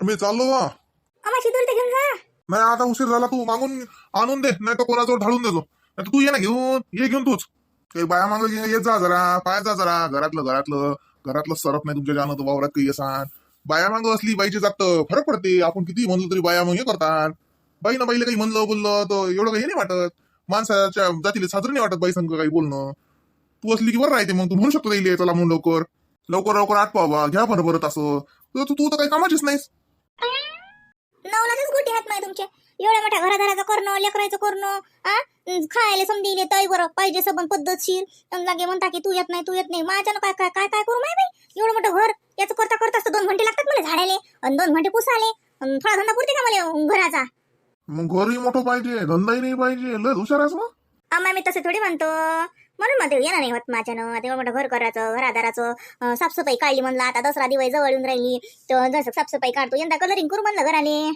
मी चाललो बा आम्हाला दूर घेऊन जा. नाही आता उशीर झाला तू मागून आणून दे नाही तर कोणाजवळ ढाळून देतो. नाही तू ये ना घेऊन ये घेऊन तूच. काही बाया माग येत जा जरा पायात जा जरा घरातलं घरातलं घरातलं सरत नाही तुमच्या जाणं तर वावरात काही येसान. बाया माग असली बाईची जात फरक पडते. आपण किती म्हणलं तरी बाया मग हे करतात. बाई ना बाईला काही म्हणलं बोललं तर एवढं काही हे नाही वाटत. माणसाच्या जातीला साजरं नाही वाटत बाई संग काही बोलणं. तू असली की बरं राहते मग तू म्हणू शकतो येईल चला म्हणून लवकर. लवकर लवकर आठ पावा घ्या बरं बरं असं तू तू तर काही कामाचीच नाहीस. नवलाच गोटी हात नाही तुमचे एवढ्या मोठ्या घरादाराचं करणं लेकरायचं करणं आ? खायला समजेल तई बरं. पाहिजे सबन पद्धतशीर. लागे म्हणता की तू येत नाही तू येत नाही. माझ्यानं काय काय काय काय करू माय बाई? एवढं मोठं घर याचं करता करता असतं दोन घंटे लागतात मला झाडाले आणि दोन घंटे पुसाले थोडा धंदा पुरते का मला घराचा? मग घरही मोठं पाहिजे धंदाही नाही पाहिजे. लय हुशार आहेस मग. आम्हा तसे थोडी म्हणतो. म्हणून म्हणते येणं नाही होत माझ्यानं. आता एवढं मोठं घर करायचं घरादाराचं साफसफाई काढली म्हणलं आता दसरा दिवाळी जवळ येऊन राहिली. तर जसं साफसफाई काढतो यंदा कलरिंग करू म्हणलं घराले.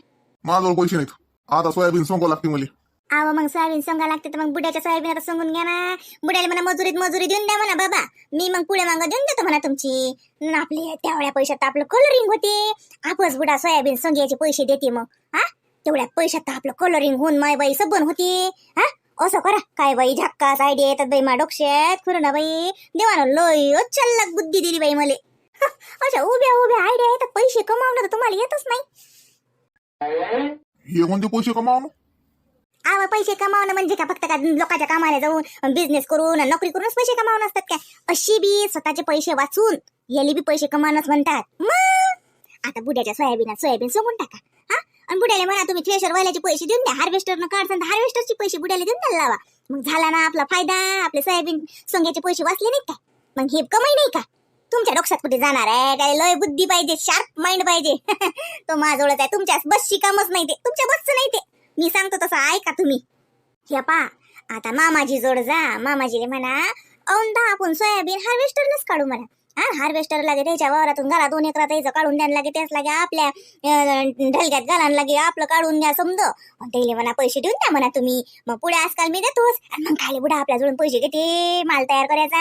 माझ्याजवळ पैसे नाहीत. आता सोयाबीन सोंगावं लागते मला. अहो मग सोयाबीन संगा लागते तर मग बुड्याच्या सोयाबीन आता सांगून घ्या ना. बुड्याला म्हणा मजुरीत मजुरी देऊन द्या म्हणा बाबा. मी मग पुढे मागं देऊन देतो म्हणा तुमची. न आपले तेवढ्या पैशात आपलं कलरिंग होते. आपच बुडा सोयाबीन संग्याचे पैसे देते मग. हा? तेवढ्या पैशात आपलं कलरिंग होऊन माय बाई सबन होते. हा? असं करा. काय बाई झक्कास आयडिया येतात बाई मा डोक्यात? खरं ना बाई? देवानं लय चल्लक बुद्धी दिली बाई मले. अशा उभ्या उभ्या आयडिया येतात. पैसे कमावणं तर तुम्हाला येतच नाही. हे कोणते पैसे कमावणं? आवा पैसे कमावणं म्हणजे का? फक्त का लोकांच्या कामाला जाऊन बिझनेस करून नोकरी करूनच पैसे कमावणं असतात काय अशी बी स्वतःचे पैसे वाचून याली बी पैसे कमावणंच म्हणतात. मग? आता बुड्याच्या सोयाबीनात सोयाबीन सोगून टाका. हा? आणि बुड्याला म्हणा तुम्ही थ्रेशर वाल्याचे पैसे देऊन द्या. हार्वेस्टरनं काढसान हार्वेस्टरचे पैसे बुड्याला देऊन द्यायला लावा. मग झाला ना आपला फायदा. आपले सोयाबीन सोंग्याचे पैसे वाचले नाही काय मग हे कमाई नाही का? तुमच्या डोक्यात कुठे जाणार आहे? काय लय बुद्धी पाहिजे शार्प माइंड पाहिजे. तो माझोळत आहे. तुमच्या बसची कामच नाही ते. तुमच्या बसचं नाही ते. मी सांगतो तसं ऐका तुम्ही. हे पा आता मामाजी जोड जा. मामाजीले म्हणा औंदा आपण सोयाबीन हार्वेस्टरनच काढू म्हणा. हा हार्वेस्टर लागे त्याच्या वावरातून घाला दोन एकरात त्याचं काढून द्यायला लागे त्याच लागे आपल्या ढलक्यात ढलग्यात घालायला लागे आपलं काढून द्या समज. त्याला म्हणा पैसे देऊन द्या म्हणा तुम्ही. मग पुढे आजकाल मी देतोच. आणि मग खाली बुडा आपल्या पैसे घेते माल तयार करायचा.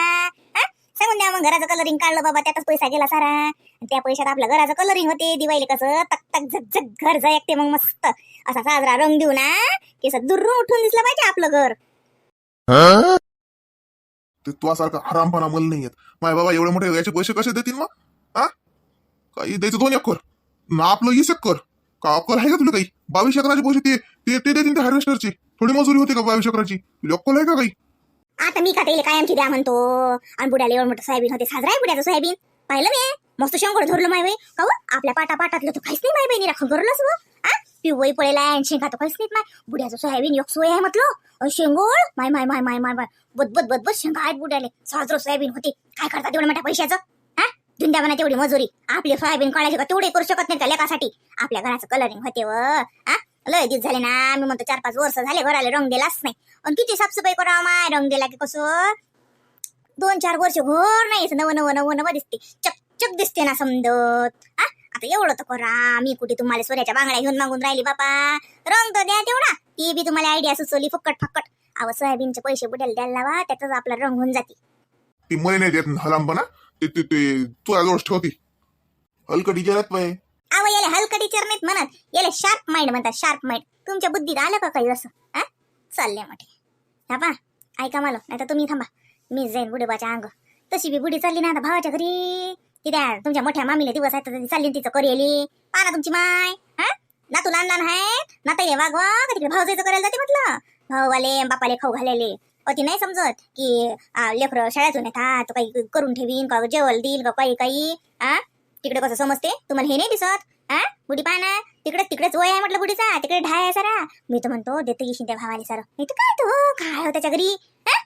हा सांगून द्या मग घराचं कलरिंग काढलं बाबा त्यातच पैसा गेला सारा. त्या पैशात आपल्या घराचं कलरिंग होते दिवाळी कसं तक तक झक झक घर जायकते मग मस्त. असा साजरा रंग देऊ ना केस दुर्रू दुरून उठून दिसलं पाहिजे आपलं घर. ते तुझ्यासारखा हरामपणा मला नाही येत. माय बाबा एवढे मोठे याचे पैसे कसे देतील मग? हा? काही द्यायचं दोन एकर. ना आपलं इस एकर. का अक्कल आहे का तुला काही? बावीस एकराचे पैसे ते ते ते देतील ते हार्वेस्टरचे थोडी मजुरी होती का बावीस एकराची? तुला अक्कल आहे का काही? आता मी का त्याला कायमची द्या म्हणतो. आणि बुड्याला एवढं मोठं सोयाबीन होते. साजरा आहे बुड्याचं सोयाबीन. पाहिलं मी? मस्त शंकर धरलं माय बाई. का हो? आपल्या पाटा पाटातलं तर काहीच नाही माय बाई. निरा गरलंच हो पिवळी पडेला आणि शेंगा तर काहीच नाही माय बुड्याचं सोयाबीन एक सोय आहे म्हटलं शेंगोळ माय माय माय माय माय माय। बद बद बद बद शेंगा आहेत बुड्याले साजरो सोयाबीन होते काय करतात एवढ्या मोठ्या पैशाचं? हा? देऊन म्हणा तेवढी मजुरी. आपले सोयाबीन काढायचे का तेवढे करू शकत नाही त्या लेखासाठी आपल्या घराचं कलरिंग होते व हा? लय दिवस झाले ना मी म्हणतो चार पाच वर्ष झाले घराला रंग दिलाच नाही. आणि किती साफसफाई करावं माय रंग दिला की कसं? दोन चार वर्ष घर नाही नवं नवं नवं नवं दिसते. चकचक दिसते ना समजत हा? आता एवढं तर करा. मी कुठे तुम्हाला सोन्याच्या बांगड्या घेऊन मागून राहिली बापा? रंग तर द्या तेवढा. ती बी तुम्हाला आयडिया सुचवली फक्कट फक्कट अहो सोयाबीनचे पैसे बुड्याला द्यायला लावा त्यातच आपला रंग होऊन जाते. ती मला नाही देत हरामपणा ते ते ते तुझ्या जवळ ठेवती. जरात पाय अहो याला हलकं टीचर नाहीत म्हणत याला शार्प माइंड म्हणतात शार्प माइंड तुमच्या बुद्धीत आलं का काही असं? हा चालले मोठे. हा पा ऐका मला नाही तर तुम्ही थांबा. मी जाईन बुडीबाच्या अंग. तशी बी बुडी चालली ना आता भावाच्या घरी. की त्या तुमच्या मोठ्या मामीला दिवस आहेत तर चालली तिचं करेली. पाना तुमची माय हा? नातू लहान लहान आहेत नाता वागवा का तिकडे भाऊ जायचं करायला जाते म्हटलं? भाऊवाले बापाले खाऊ घालायले पती ती नाही समजत की लेकर शाळेतून येतात तो काही करून ठेवीन का जेवल देईल का काही काही हा तिकडे कसं समजते? तुम्हाला हे नाही दिसत हा बुडी पाना तिकडे तिकडेच वय आहे म्हटलं बुडीचा तिकडे ढाय आहे सारा. मी तर म्हणतो देतो येशील त्या भावाले सारं. नाही तर काय तो? काय हो त्याच्या घरी? हा?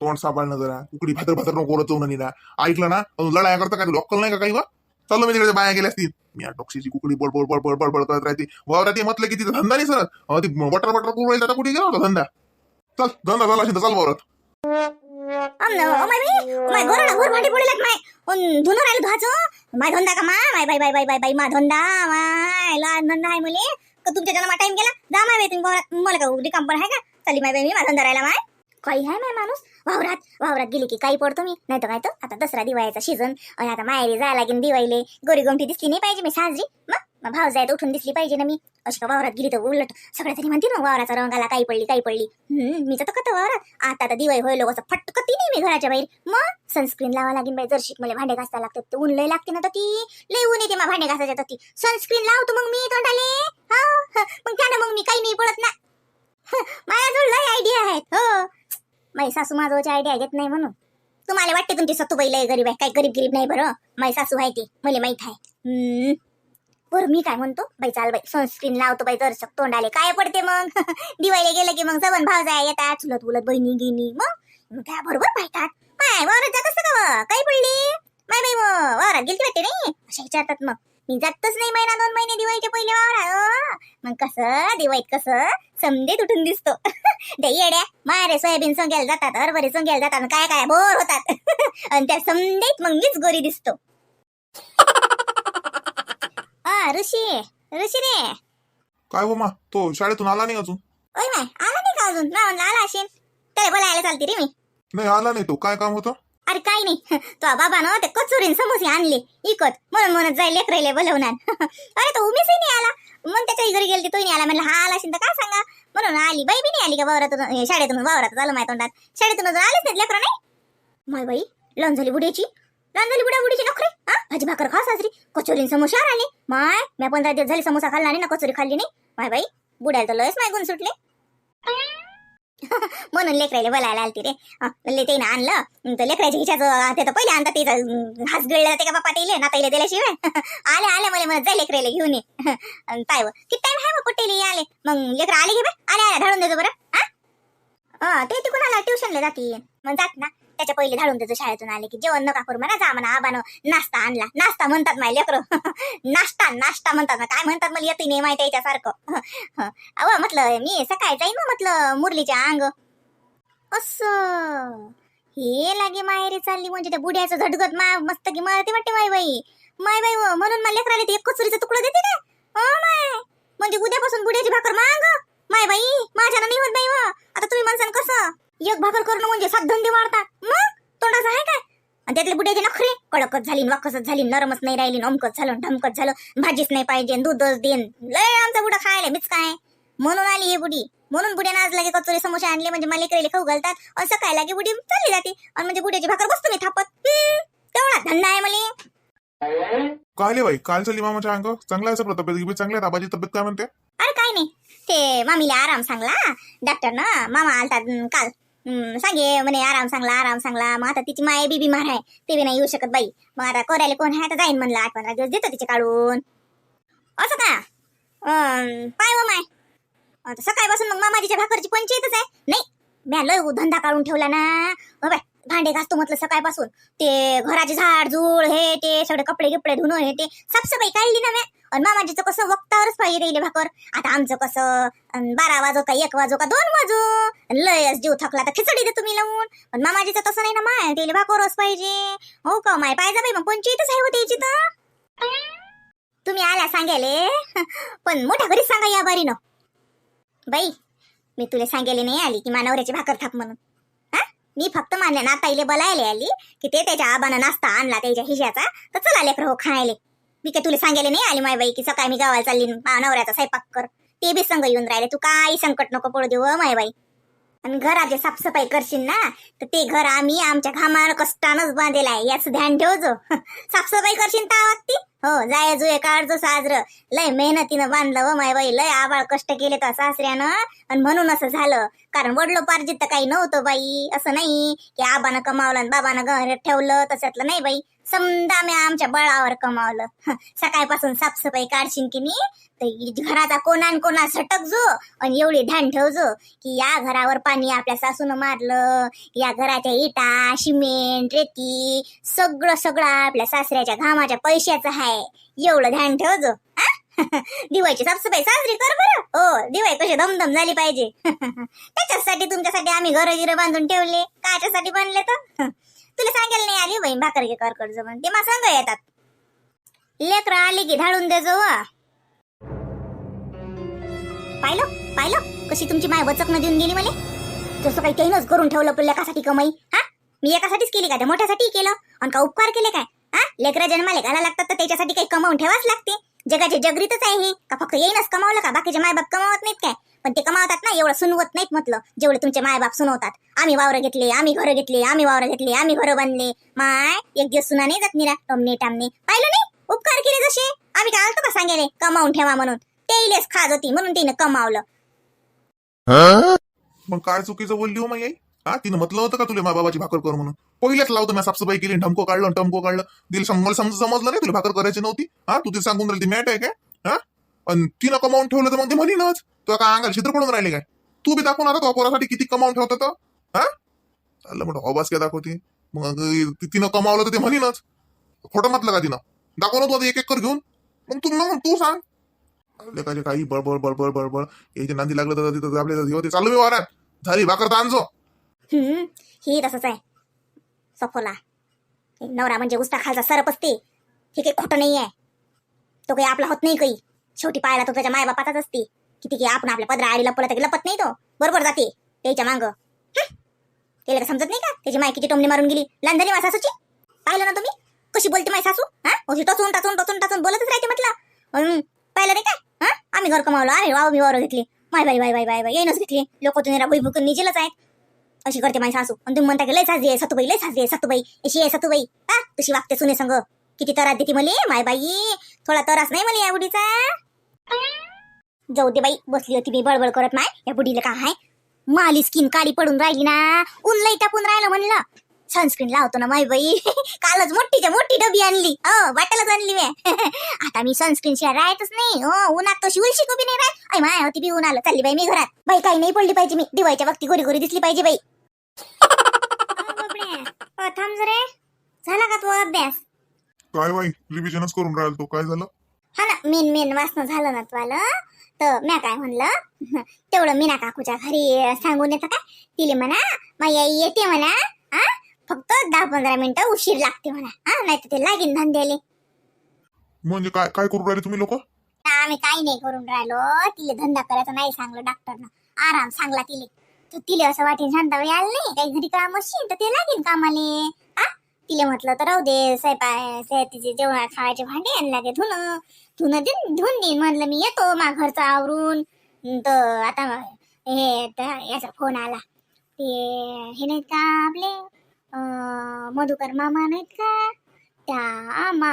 तोंड सापडणं जरा उकडी भातर भातर नको ओरत जाऊन ना. ऐकलं ना? अजून लढाया करता काय तुला अक्कल नाही का काही वा? चाललो मी तिकडे बाया गेल्या असतील. मी या टॉक्सीची कुकडी बडबड बडबड बडबड करत राहते. वावरात म्हटलं की तिथं धंदा नाही सर ती बटर बटर करून राहील कुठे गेला होता धंदा? चल धंदा झाला असेल चल वावरात. अम्न, ओ माय माय धंदा का माय बाई बाई बाई बाई बाई मा धंदा माय. लहान धंदा आहे मुले तुमच्या जन्मा टाइम गेला? जा माय बाई तुम्ही मला का उडी काम पण आहे का? चालली माय बाई मी माझा धंदा राहिला माय. काही आहे माय माणूस? वावरात वावरात गेली की काही पडतो मी. नाही तर काय तर? आता दसरा दिवाळीचा सीझन आणि आता माहेरी जायला लागेल दिवाळीले. गोरी दिसली नाही पाहिजे मी साजरी. मग? भाव जायत उठून दिसली पाहिजे ना मी. अशी का वावरात गेली तर उलट. सगळ्या तरी म्हणते ना वावराचा रंग आला काही पडली काही पडली. हम्म, मी तर कत वावरात. आता तर दिवाळी होईल असं फटकती नाही मी घराच्या बाहेर. मग? सनस्क्रीन लावा लागेल बाई जरशी मला भांडे घासायला लागतात ते ऊन लय लागते ना तर ती लय ऊन येते मग भांडे घासायच्या तर ती सनस्क्रीन लावतो मग मी तोंडाले हा हो, हा, हो. मग त्यानं मग मी काही नाही पडत ना. माझ्याजवळ लय आयडिया आहेत हो. माई सासू माझ्यावरची आयडिया घेत नाही म्हणून. तुम्हाला वाटते तुमची सतुबाई लय गरीब आहे काही गरीब गरीब नाही बरं? माई सासू आहे ती मला माहीत आहे. हम्म. बरं मी काय म्हणतो? बाई चाल बाई सनस्क्रीन लावतो बाई दर्शक तोंडाले. काय पडते मग? दिवाळीला गेलं की मग जवळ भाव जाय येतात चुलत उलत बहिणी गिनी मग? त्या बरोबर पाहतात. माय वावरात जात असतं का काही पडली? माय बाई मग वावरात गेली वाटते नाही अशा विचारतात मग. मी जातच नाही महिना दोन महिने दिवाळीच्या पहिले वावरात मग कसं? दिवाळीत कसं? समजेत उठून दिसतो. येड्या. मारे सोयाबीन सोंग्याला जातात हरभरे सोंग्याला जातात आणि काय काय बोर होतात. आणि त्या समजेत मग मीच गोरी दिसतो. हा ऋषी. ऋषी रे. काय हो मा? तो शाळेतून आला नाही अजून? ओय माय आला नाही का अजून? ना म्हणलं आला असेल त्याला बोलायला चालते रे मी. नाही आला नाही तो. काय काम होतं? अरे काही नाही. तो बाबा ना ते कचोरीन समोसे आणले. इकत. म्हणून म्हणत जाय लेकरायले बोलवणार. अरे तो उमेश नाही आला. मग त्याच्या घरी गेली तोही नाही आला. म्हणलं हा आला असेल तर काय सांगा? म्हणून आली. बाई बी नाही आली का वावरातून शाळेतून वावरात झालं माझ्या तोंडात. शाळेतून अजून आलेच नाही लेकरं नाही? माय बाई लॉन झाली बुड्याची लॉन झाली बुड्या बुडीची नखरे. हा? भाजी भाकर खा सासरी कचोरीन समोसा आले माय मी पंधरा दिवस झाले समोसा खाल्ला नाही ना कचोरी खाल्ली नाही. माय बाई बुड्याला तर लयच माय गुण सुटले. म्हणून लेकरायला बोलायला आलती रे. म्हणले ते ना आणलं. तर लेकराच्या हिच्याचं ते तर पहिले आणतात ते घास गिळलं ते का बापा ते तैले दिल्याशिवाय? आले आले मला म्हणत जाय लेकरायला घेऊन ये. काय किती टाइम आहे मग कुठे आले? मग लेकर आले घे बा आले आले धाडून देतो बरं. हा? ते तिकडून आला ट्युशनला जाते. मग जात ना. त्याच्या पहिले धाडून त्याचं शाळेतून आले की जेवण नका करू म्हणा जा म्हणा आबानं नाश्ता आणला. नाश्ता म्हणतात माय लेकर. नाश्ता नाश्ता म्हणतात. ना काय म्हणतात मला येते नाही माहिती याच्यासारखं. अव म्हटलं मी सकाळी जाईन ना म्हटलं मुरलीच्या अंग. असं. हे लागे माहेरी चालली म्हणजे त्या बुढ्याचं झटगत मा मस्त की मरते वाटते हो, माय बाई माय बाई व, म्हणून मला लेकराला ते एक तुकडा देते ना हो माय म्हणजे उद्यापासून बुड्याची भाकर माग माय बाई माझ्यानं नाही होत बाई व. आता तुम्ही म्हणसान कसं एक भाकर करणं म्हणजे सात धंदे वाढतात मग तोंडाचं आहे काय आणि त्यातले बुड्याचे कडकच झाली वाकसच झाली नरमच नाही राहिली अमकच झालं ढमकच झालं भाजीच नाही पाहिजे दूधच देन लय आमचा बुडा खायला मीच काय? म्हणून आली ही बुडी म्हणून बुड्यानं आज लगे कचोरी समोसे आणले म्हणजे मला लेकराला खाऊ घालतात. असं काय लागे बुडी चालली जाते. आणि म्हणजे बुड्याची भाकर बसतो मी थापत. तेवढा धंदा आहे मला. काय बाई काल चालली मामाच्या अंग? चांगला आहे गिबेत चांगली आबाची तब्येत काय म्हणते? अरे काय नाही. ते मामीला आराम सांगला. डॉक्टर ना मामा आलता अं, काल. सांगे म्हणे आराम सांगला आराम सांगला. मग आता तिची माय बी बिमार आहे ते बी नाही येऊ शकत बाई. मग आता कोरायला कोण आहे आता जाईन म्हणलं आठ पंधरा दिवस देतो तिचे काढून. असं का? पाय व माय. आता सकाळपासून मग मामाजीच्या भाकरची पंचायतच आहे. नाही म्या लय धंदा काढून ठेवला ना. हो बाय. भांडे घासतो म्हटलं सकाळपासून. ते घराचे झाड झूळ हे ते सगळे कपडे गिपडे धुणं हे ते. साफसफाई काढली ना मॅ आणि मामाजीचं कसं वक्तावरच पाहिजे राहिले भाकर. आता आमचं कसं बारा वाजो का एक वाजो का दोन वाजो. लयच जीव थकला तर खिचडी दे तुम्ही लावून. पण मामाजीचं तसं नाही ना माय तेले भाकरच पाहिजे. हो का माय पाहिजे बाई मग पंचायतच आहे हो त्याची तर? तुम्ही आल्या सांगायले. पण मोठ्या घरीच सांगा या बारीनं. बाई मी तुला सांगायला नाही आली की मानवऱ्याची भाकर थाप म्हणून. मी फक्त माझ्या नाताईले बोलायला आली की ते त्याच्या आबानं नाश्ता आणला त्याच्या हिशाचा तर चला लेकर हो खायले. मी काय तुला सांगायला नाही आली माय बाई की सकाळी मी गावाला चालली नवऱ्याचा स्वयंपाक कर. ते बी संग येऊन राहिले. तू काही संकट नको पडू देऊ हो, माय बाई आणि घराची साफसफाई करशील ना तर ते घर आम्ही आमच्या घामार कष्टानच बांधेल आहे. याच ध्यान ठेवजो साफसफाई करशील ता वागती हो जाय जुये काढजो साजर. लय मेहनतीनं बांधलं व माय बाई लय आबाळ कष्ट केले तर सासऱ्यानं. आणि म्हणून असं झालं. कारण वडलो पार्जित तर काही नव्हतं बाई. असं नाही की आबानं कमावलं आणि बाबानं घरात ठेवलं तशातलं नाही बाई. समजा मी आमच्या बळावर कमावलं. सकाळपासून साफसफाई काढशील की नाही तर घराचा कोणा कोणा सटक जो आणि एवढी ध्यान ठेवजो की या घरावर पाणी आपल्या सासूनं मारलं या घराच्या इटा सिमेंट रेती सगळं सगळं आपल्या सासऱ्याच्या घामाच्या पैशाचं आहे एवढं ध्यान ठेवजो. हा? दिवाळीची साफसफाई साजरी कर बरं. हो दिवाळी कशी धमधम झाली पाहिजे. त्याच्यासाठी तुमच्यासाठी आम्ही घर गिरं बांधून ठेवले. काच्यासाठी बांधले तर? तुला सांगायला नाही आली बहीण भाकर घे कर कर्ज म्हणून ते मा सांग येतात. लेकर आली की धाडून दे जो पाहिलं? पाहिलं? कशी तुमची माय वचकनं देऊन गेली मला? जसं काही त्यानंच करून ठेवलं पण लेकासाठी कमाई. हा? मी एकासाठीच केली का? त्या मोठ्यासाठी केलं. आणि का उपकार केले काय? हा? लेकरा जन्माले घाला लागतात तर त्याच्यासाठी काही कमावून ठेवाच लागते. जगाचे जगरीतच आहे हे. का फक्त येईनच कमावलं का? बाकीचे मायबाप कमावत नाहीत काय? पण ते कमावतात ना एवढं सुनवत नाहीत म्हटलं जेवढे तुमचे मायबाप सुनवतात. आम्ही वावर घेतले आम्ही घर घेतले आम्ही वावर घेतले आम्ही घर बांधले माय एक दिवस सुना नाही जात निरा टमने टामने पाहिलं नाही? उपकार केले जसे? आम्ही काय आलतो का सांगायले कमावून ठेवा म्हणून. ते इलेच खाज होती म्हणून तिने कमावलं. मग काय चुकीचं बोलली हो मग आई? हा तिनं म्हटलं होतं का तुला बाबाची भाकर कर म्हणून? पहिल्याच लावतो मी साफसफाई केली ढमको काढलं टमको काढलं. दिल मला समज समजलं नाही तुला भाकर करायची नव्हती. हा तू तिला सांगून राहिली ती मॅट आहे काय? हा? आणि तिनं कमावून ठेवलं तर मग ते म्हणीनच. तुला काय अंगाला छिद्र पडून राहिले काय? तू बी दाखवून आता तो पोरासाठी किती कमावून ठेवत होतं हा? चाललं म्हणतो हो, अबास काय दाखवते. मग तिनं कमावलं तर ते म्हणीनच. खोटं म्हटलं का तिनं? दाखवलं तू आता एक एक कर घेऊन. मग तू मग तू सांग. लेकाचे काही? बळबळ बळबळ बळबळ. याचे नांदी लागलं तर तिथं आपल्या होते. चालू मी वारात झाली भाकर तर आणजो. हम्म. ही तसंच आहे. सफोला. नवरा म्हणजे उस्ता खालचा सरप असते हे काही खोटं नाही आहे तो काही आपला होत नाही काही. शेवटी पाहायला तो त्याच्या मायबापाचाच असते. किती की आपण आपल्या पदरा आडीला लपवला लपत नाही तो. बरोबर जाते. त्याच्या मांग. त्याला का समजत नाही का? त्याची माय किती टोमणी मारून गेली. लहान झाली माझ्या सासूची. पाहिलं ना तुम्ही? कशी बोलते माझी सासू? हा? अशी टचून टाचून टचून टाचून बोलतच राहते म्हटलं. हम्म, पाहिलं नाही का? हा? आम्ही घर कमावलो आम्ही वाव मी वावर घेतली. माय बाई बाई बाई बाई बाई येणच घेतली. लोक तुम्ही भुईभुकून निजेलच आहेत. अशी करते माझी सासू. आणि तुम्ही म्हणता की लय साजरी आहे सतुबाई लय साजरी आहे सतुबाई अशी आहे सतुबाई हा? तशी वागते सुने संग. किती तरास देते मले माय बाई. थोडा तरास नाही मला या जाऊ दे बाई बसली होती मी बडबड करत माय. या बुडीला का हाय? माली स्किन काळी पडून राहिली ना. ऊन लई टाकून राहिलं म्हणलं. सनस्क्रीन लावतो ना माय बाई. कालच मोठीच्या मोठी डबी आणली. हो वाटेलच आणली मी. आता मी सनस्क्रीन शिवाय राहतच नाही. हो उन्हात तशी उलशी कोबी नाही राहत. आई माय होती बी ऊन आलं चालली बाई मी घरात. बाई काही नाही पडली पाहिजे मी. दिवाळीच्या वक्ती गोरी गोरी दिसली पाहिजे बाई. थांब जरे. झाला का तो अभ्यास? काय बाई रिव्हिजनच करून राहिल तो काय झालं? हा ना मेन मेन वाचणं झालं ना तुला तर म्या काय म्हणलं? तेवढं मीना काकूच्या घरी सांगून येतं का तिले म्हणा माझी आई येते म्हणा हा फक्त दहा पंधरा मिनिटं उशीर लागते म्हणा हा नाही तर ते लागीन धंद्याले म्हणजे काय काय करू राहिले तुम्ही लोक? आम्ही काही नाही करून राहिलो तिले धंदा करायचा नाही सांगलं डॉक्टरनं आराम सांगला तिले. तर तिले असं वाटेल शांताबाई आले नाही काही घरी काम असेल तर ते लागेल कामाले आ तिले म्हटलं तर राहू दे स्वयंपा तिचे जेवण खावायचे भांडे आणि लागे धुणं तू देईन धुवून देईन म्हणलं मी येतो मा घरचं आवरून. तर आता हे याचा फोन आला. ते हे नाहीत का आपले मधुकर मामा नाहीत का? त्या मा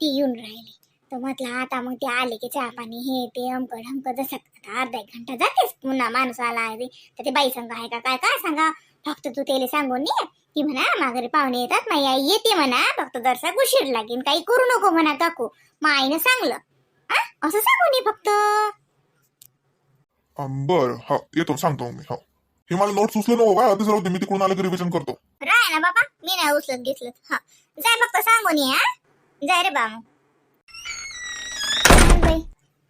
ती येऊन राहिली. तर म्हटलं आता मग ते आले की चहा पाणी हे ते अमक ढमक जसं आता अर्धा एक घंटा जातेच. पुन्हा माणूस आला आहे. तर ते बाई सांगा आहे का? काय काय सांगा? फक्त तू त्याला सांगून ये. की म्हणा माघारी पाहुणे येतात माझी आई येते म्हणा फक्त जरसा उशीर लागेल काही करू नको म्हणा काकू. मग आईनं सांगलं. आ? असं सांगून ये फक्त. बर हो येतो सांगतो मी हो. हे मला उचलं नको का आधीच राहू दे मी तिकडून आलं की रिव्हिजन करतो. राय ना बाबा मी नाही उचलत घेतलं हा. जाय फक्त सांगून ये हा. जाय रे बाई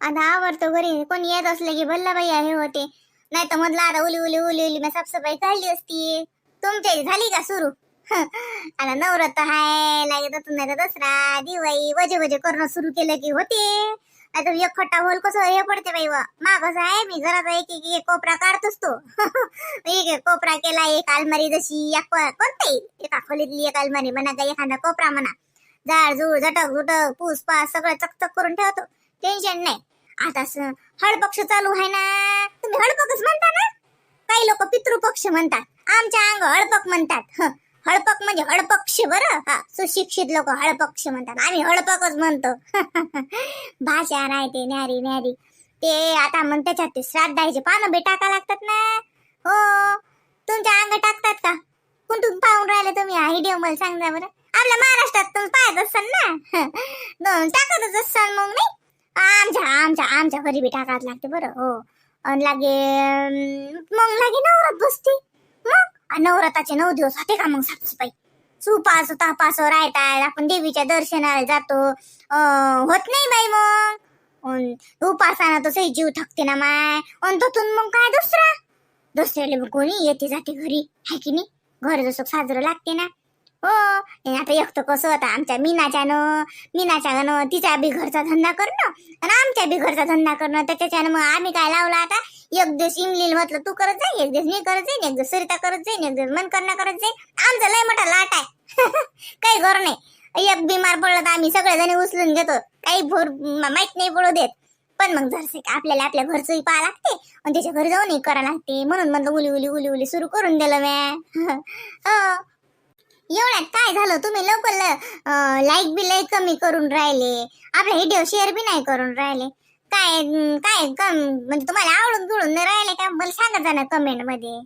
आता आवडतो घरी. कोणी येत असले की भल्ला बाई हे होते. नाही तर मधला आता उली उली उली उली मी साफसफाई काढली असती. तुमच्या झाली का सुरू? आता नवरात्र हाय लागत नाही दसरा दिवाळी वजे वजे करणं सुरू केलं की होते. आता एक खट्टा होल कसं हे पडते बाई व. मा कसं आहे मी घरात एक एक एक कोपरा काढतोच तो. एक कोपरा केला एक अलमारी जशी एक को- एका खोलीतली एक अलमारी म्हणा का एखादा कोपरा म्हणा. झाड जुळ झटक झुटक पूस पास सगळं चकचक करून ठेवतो. टेन्शन नाही. आता हळपक्ष चालू आहे ना. तुम्ही हळपकच म्हणता ना? काही लोक पितृपक्ष म्हणतात. आमच्या अंग हळपक म्हणतात. हळपक म्हणजे हळपक्ष बरं? हा सुशिक्षित लोक हळपक्ष म्हणतात. आम्ही हळपकच म्हणतो. भाषा नाही ते न्यारी न्यारी. ते आता मग त्याच्यात ते श्राद्धाचे पानं बी टाका लागतात ना. हो. तुमच्या अंग टाकतात का? कुठून पाहून राहिले तुम्ही? हा व्हिडिओ मला सांगा बरं. आपल्या महाराष्ट्रात तुम्ही पाहत असाल ना? हं. टाकतच असाल मग नाही आमच्या आमच्या आमच्या घरी बी टाकावं लागते बरं. हो. आणि लागे मग लागे नवरात बसते. मग? आणि नवरात्राचे नऊ दिवस होते का मग साफसफाई? सुपास तापास राहतात आपण देवीच्या दर्शनाला जातो. होत नाही बाई मग. अन उपासाना तसंही सही जीव थकते ना माय. अन तिथून मग काय दुसरा? दुसऱ्याला मग कोणी येते जाते घरी. हाय की नाही? घर जसं साजरं लागते ना. हो हे आता एक तर कसं होतं आमच्या मीनाच्यानं मीनाच्या तिचा बी घरचा धंदा करणं आणि आमच्या बी घरचा धंदा करणं त्याच्याच्यानं मग आम्ही काय लावलं आता? एक दिवस इमलील म्हटलं तू करत जाई एक दिवस मी करत जाईन एक दिवस सरिता करत जाईन एक दिवस मन करणं करत जाईन. आमचं लय मोठा लाट आहे. काही घर नाही. एक बिमार पडलं तर आम्ही सगळेजण उचलून घेतो. काही भोर माहीत माहीत नाही पडू देत. पण मग जरसे आपल्याला आपल्या घरचंही पाहा लागते. आणि त्याच्या घरी जाऊनही करा लागते. म्हणून म्हणलं उली उली उली उली सुरू करून दिलं मॅ हो. एवढ्यात काय झालं? तुम्ही लवकर लाईक बी लई कमी करून राहिले. आपले व्हिडिओ शेअर बी नाही करून राहिले. काय काय कम म्हणजे तुम्हाला आवडून जुळून नाही राहिले का? मला सांगा ना कमेंटमध्ये.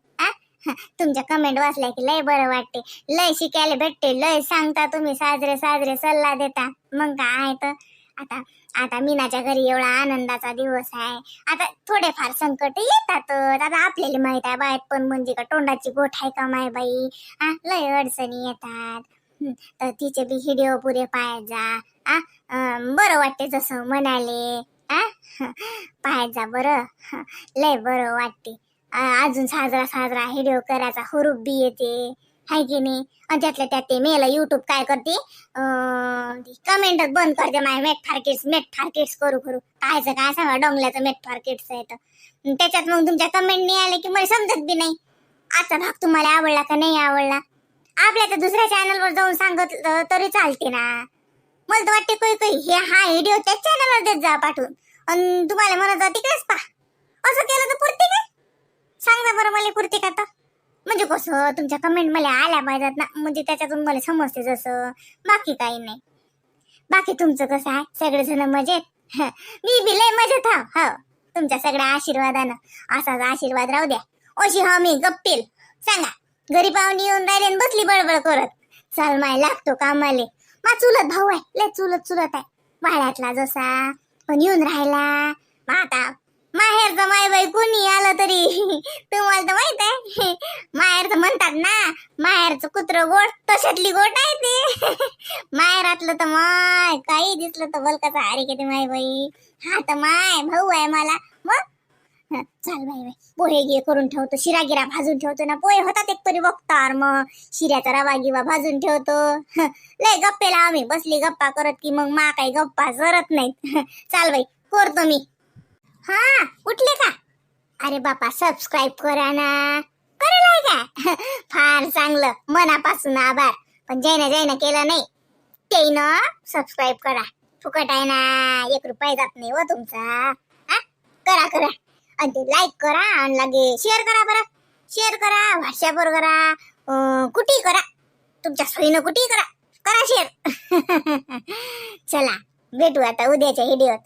तुमच्या कमेंट वाचल्या की लय बरं वाटते. लय शिकायला भेटते लय सांगता तुम्ही साजरे साजरे सल्ला देता. मग काय आहे तर. आता आता मीनाच्या घरी एवढा आनंदाचा दिवस आहे. आता थोडेफार संकट येतातच. आता आपल्याला माहीत आहे बाहेर पण म्हणजे का तोंडाची गोठ आहे का माय बाई? आ लय अडचणी येतात. तर तिचे बी हिडिओ पुरे पाहायचा आ बरं वाटते जसं म्हणाले. आ पाहायचा जा बरं. लय बरं वाटते. अजून साजरा साजरा हिडिओ करायचा हुरूप बी येते. हाय की नाही आणि त्यातल्या त्यात ते मेला युट्यूब काय करते? कमेंटच बंद करते माय मेट फार्केट्स मेट फार्केट्स करू करू. कायचं काय सांगा डोंगल्याचं मेट फार्केट्स आहे तर. त्याच्यात मग तुमच्या कमेंट नाही आले की मला समजत बी नाही. आजचा भाग तुम्हाला आवडला का नाही आवडला? आपल्या तर दुसऱ्या चॅनलवर जाऊन सांगत तरी चालते ना. मला तर वाटते काही काही हे हा व्हिडिओ त्याच चॅनलवर देत जा पाठवून. आणि तुम्हाला म्हणत जा तिकडेच पा असं केलं तर पुरते का सांगा बरं मला पुरते का तर. म्हणजे कसं तुमच्या कमेंट मला आल्या पाहिजेत ना. म्हणजे त्याच्यातून मला समजते जसं. बाकी काही नाही. बाकी तुमचं कसं आहे? सगळेजण मजेत? मी बी लय मजेत हा हो. तुमच्या सगळ्या आशीर्वादानं. असाच आशीर्वाद राहू द्या. अशी हा मी गप्पील. सांगा घरी पाहुणे येऊन राहिले आणि बसली बडबड करत. चाल माय लागतो कामाले. मा चुलत भाऊ आहे. लय चुलत चुलत आहे. वाड्यातला जसा. पण येऊन राहिला. मग आता माहेरचं माय बाई कोणी आलं तरी? तुम्हाला तर माहीत आहे. माहेरचं म्हणतात ना माहेरचं कुत्र गोट तशातली गोट आहे ते. माहेरातलं तर माय काही दिसलं तर बलकाचा हारी किती माय बाई. हा तर माय भाऊ आहे मला. मग? चाल बाई बाई. पोहे घे करून ठेवतो शिरा गिरा भाजून ठेवतो ना. पोहे होतात एक तरी बघतार मग. शिऱ्याचा रवा गिवा भाजून ठेवतो. लय गप्पेला आम्ही बसली गप्पा करत की मग मा काही गप्पा सरत नाहीत. चाल बाई करतो मी. हा उठले का? अरे बापा सबस्क्राईब करा ना. करेल का? फार चांगलं. मनापासून आभार. पण जैन जैन केलं नाही ते ना सबस्क्राईब करा. फुकट आहे ना. एक रुपया जात नाही हो तुमचा. हा? करा करा. आणि ते लाईक करा आणि लागे शेअर करा बरं. शेअर करा व्हॉट्सअपवर करा. कुठेही करा. तुमच्या सोयीनं कुठेही करा. करा शेअर चला भेटू आता उद्याच्या व्हिडिओत